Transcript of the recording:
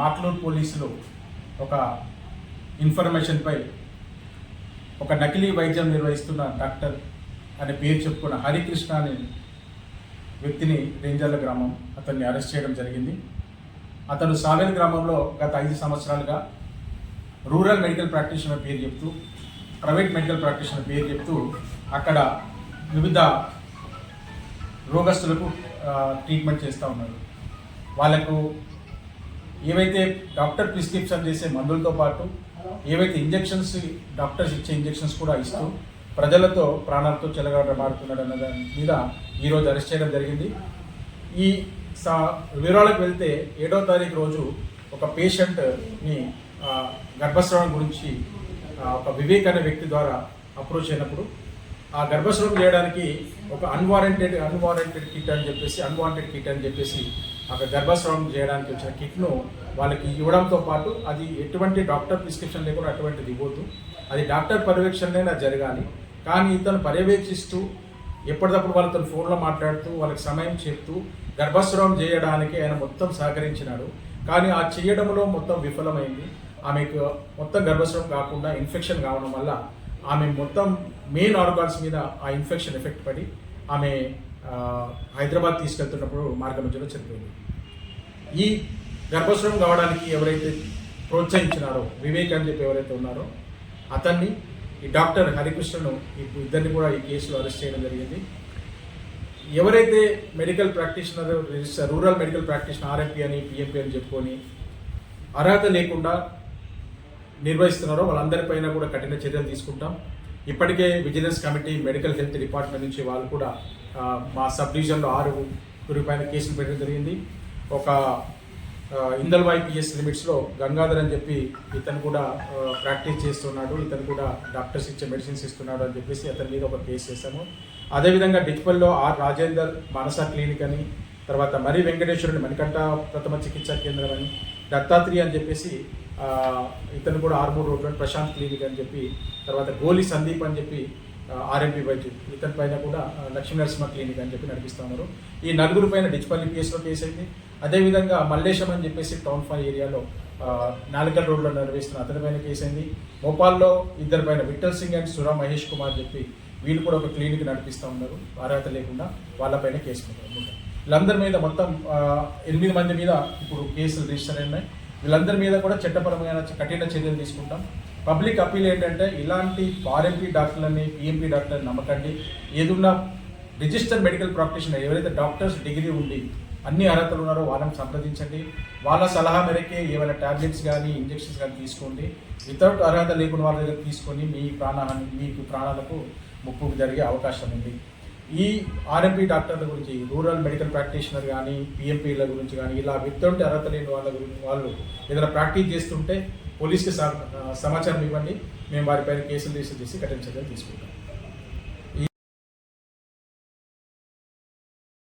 మాక్లూర్ పోలీసులు ఒక ఇన్ఫర్మేషన్పై ఒక నకిలీ వైద్యం నిర్వహిస్తున్న డాక్టర్ అనే పేరు చెప్పుకున్న హరికృష్ణ అనే వ్యక్తిని రేంజర్ల గ్రామం అతన్ని అరెస్ట్ చేయడం జరిగింది. అతను సాగర్ గ్రామంలో గత ఐదు సంవత్సరాలుగా రూరల్ మెడికల్ ప్రాక్టీషనర్ పేరు చెప్తూ ప్రైవేట్ మెడికల్ ప్రాక్టీషనర్ పేరు చెప్తూ అక్కడ వివిధ రోగస్తులకు ట్రీట్మెంట్ చేస్తూ ఉన్నారు. వాళ్ళకు ఏవైతే డాక్టర్ ప్రిస్క్రిప్షన్ చేసే మందులతో పాటు ఏవైతే ఇంజెక్షన్స్ డాక్టర్స్ ఇచ్చే ఇంజెక్షన్స్ కూడా ఇస్తూ ప్రజలతో ప్రాణాలతో చెలగాటమాడుతున్నాడు అన్న దాని మీద ఈరోజు అరెస్ట్ చేయడం జరిగింది. ఈ సా వివరాలకు వెళ్తే ఏడో తారీఖు రోజు ఒక పేషెంట్ని గర్భస్రావం గురించి ఒక వివేక్ అనే వ్యక్తి ద్వారా అప్రోచ్ అయినప్పుడు ఆ గర్భస్రావం చేయడానికి ఒక అన్వారంటెడ్ అన్వారంటెడ్ కిట్ అని చెప్పేసి అన్వాంటెడ్ కిట్ అని చెప్పేసి అక్కడ గర్భస్రావం చేయడానికి వచ్చిన కిట్ను వాళ్ళకి ఇవ్వడంతో పాటు అది ఎటువంటి డాక్టర్ ప్రిస్క్రిప్షన్ లేకుండా అటువంటిది ఇవ్వద్దు. అది డాక్టర్ పర్యవేక్షణనే జరగాలి. కానీ ఇతను పర్యవేక్షిస్తూ ఎప్పటికప్పుడు వాళ్ళతో ఫోన్లో మాట్లాడుతూ వాళ్ళకి సమయం చెప్తూ గర్భస్రావం చేయడానికి ఆయన మొత్తం సహకరించినాడు. కానీ ఆ చేయడంలో మొత్తం విఫలమైంది. ఆమెకు మొత్తం గర్భస్రావం కాకుండా ఇన్ఫెక్షన్ కావడం వల్ల ఆమె మొత్తం మెయిన్ ఆర్గాన్స్ మీద ఆ ఇన్ఫెక్షన్ ఎఫెక్ట్ పడి ఆమె హైదరాబాద్ తీసుకెళ్తున్నప్పుడు మార్గ మధ్యలో చనిపోయింది. ఈ గర్భస్రావం కావడానికి ఎవరైతే ప్రోత్సహించినారో వివేక్ అని చెప్పి ఎవరైతే ఉన్నారో అతన్ని ఈ డాక్టర్ హరికృష్ణను ఇప్పుడు ఇద్దరిని కూడా ఈ కేసులో అరెస్ట్ చేయడం జరిగింది. ఎవరైతే medical practitioner rural medical practitioner RMP అని పిఎంపీ అని చెప్పుకొని అర్హత లేకుండా నిర్వహిస్తున్నారో వాళ్ళందరిపైన కూడా కఠిన చర్యలు తీసుకుంటాం. ఇప్పటికే vigilance committee medical health department నుంచి వాళ్ళు కూడా మా సబ్ డివిజన్లో ఆరుగురి పైన కేసులు పెట్టడం జరిగింది. ఒక ఆ, ఇందల్వాయి పిఎస్ లిమిట్స్లో గంగాధర్ అని చెప్పి ఇతను కూడా ప్రాక్టీస్ చేస్తున్నాడు. ఇతను కూడా డాక్టర్స్ ఇచ్చే మెడిసిన్స్ ఇస్తున్నాడు అని చెప్పేసి అతని మీద ఒక కేసు చేశాము అదేవిధంగా డిచ్పల్లో ఆర్ రాజేందర్ మనసా క్లినిక్ అని తర్వాత మరి వెంకటేశ్వరుని మణికంఠ ప్రథమ చికిత్సా కేంద్రం అని దత్తాత్రేయ అని చెప్పేసి ఇతను కూడా ఆర్మూర్ రోడ్లో ప్రశాంత్ క్లినిక్ అని చెప్పి తర్వాత గోలి సందీప్ అని చెప్పి ఆర్ఎంపీ వైద్యులు. ఇతని పైన కూడా ఆ, లక్ష్మీ నరసింహ క్లినిక్ అని చెప్పి నడిపిస్తా ఉన్నారు. ఈ నలుగురు పైన డిచ్పల్లి కేసులో కేసు అయింది. అదేవిధంగా మల్లేశం అని చెప్పేసి టౌన్ ఫైవ్ ఏరియాలో నాలుగల్ రోడ్లో నిర్వహిస్తున్న అతని పైన కేసు అయింది. భోపాల్లో ఇద్దరి పైన విఠల్ సింగ్ అండ్ సురా మహేష్ కుమార్ చెప్పి వీళ్ళు కూడా ఒక క్లినిక్ నడిపిస్తూ ఉన్నారు. అర్హత లేకుండా వాళ్ళపైన కేసు వీళ్ళందరి మీద మొత్తం ఎనిమిది మంది మీద ఇప్పుడు కేసులు రిజిస్టర్ అయినాయి. వీళ్ళందరి మీద కూడా చట్టపరమైన కఠిన చర్యలు తీసుకుంటాం. పబ్లిక్ అప్పీల్ ఏంటంటే ఇలాంటి ఆర్ఎంపీ డాక్టర్లని పిఎంపీ డాక్టర్ని నమ్మకండి. ఏదున్నా రిజిస్టర్ మెడికల్ ప్రాక్టీషనర్ ఎవరైతే డాక్టర్స్ డిగ్రీ ఉండి అన్ని అర్హతలు ఉన్నారో వాళ్ళని సంప్రదించండి. వాళ్ళ సలహా మేరకే ఏమైనా టాబ్లెట్స్ కానీ ఇంజెక్షన్స్ కానీ తీసుకోండి. వితౌట్ అర్హత లేకుండా వాళ్ళ దగ్గర తీసుకొని మీ ప్రాణహాని మీకు ప్రాణాలకు ముప్పు జరిగే అవకాశం ఉంది. ఈ ఆర్ఎంపీ డాక్టర్ల గురించి రూరల్ మెడికల్ ప్రాక్టీషనర్ కానీ పిఎంపీల గురించి కానీ ఇలా వితౌట్ అర్హత లేని వాళ్ళ గురించి వాళ్ళు ఏదైనా ప్రాక్టీస్ చేస్తుంటే పోలీస్కి సమాచారం ఇవ్వండి. మేము వారిపైన కేసులు రిజిస్టర్ చేసి కఠిన చర్యలు తీసుకుంటాం.